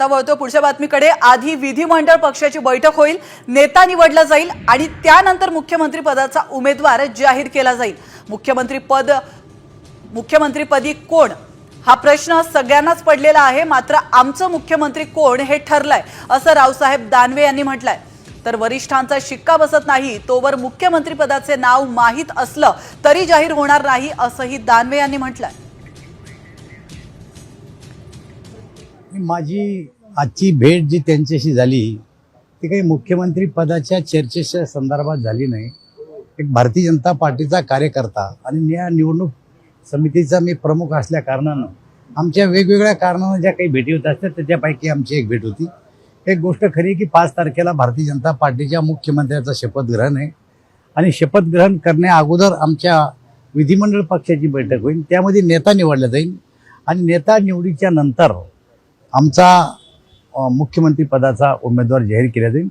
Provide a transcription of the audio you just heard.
आता वळतो पुढच्या बातमीकडे. आधी विधिमंडळ पक्षाची बैठक होईल नेता निवडला जाईल आणि त्यानंतर मुख्यमंत्री पदाचा उमेदवार जाहीर केला जाईल. मुख्यमंत्री पद मुख्यमंत्रीपदी कोण? हा प्रश्न सगळ्यांनाच पडलेला आहे मात्र आमचं मुख्यमंत्री कोण हे ठरलंय असं रावसाहेब दानवे यांनी म्हटलंय. तर वरिष्ठांचा शिक्का बसत नाही तोवर मुख्यमंत्रीपदाचे नाव माहीत असलं तरी जाहीर होणार नाही असंही दानवे यांनी म्हटलंय. माझी आजची भेट जी त्यांच्याशी झाली ती काही मुख्यमंत्री पदाच्या चर्चेच्या संदर्भात झाली नाही. एक भारतीय जनता पार्टीचा कार्यकर्ता आणि या निवडणूक समितीचा मी प्रमुख असल्या कारणानं आमच्या वेगवेगळ्या कारणानं ज्या काही भेटी होत असतात त्याच्यापैकी आमची एक भेट होती. एक गोष्ट खरी की पाच तारखेला भारतीय जनता पार्टीच्या मुख्यमंत्र्याचं शपथग्रहण आहे आणि शपथग्रहण करण्या अगोदर आमच्या विधिमंडळ पक्षाची बैठक होईल. त्यामध्ये नेता निवडला जाईल आणि नेता निवडीच्या नंतर आमचा मुख्यमंत्रीपदाचा मुख्यमंत्री पदाचा उमेदवार जाहीर केला जाईल.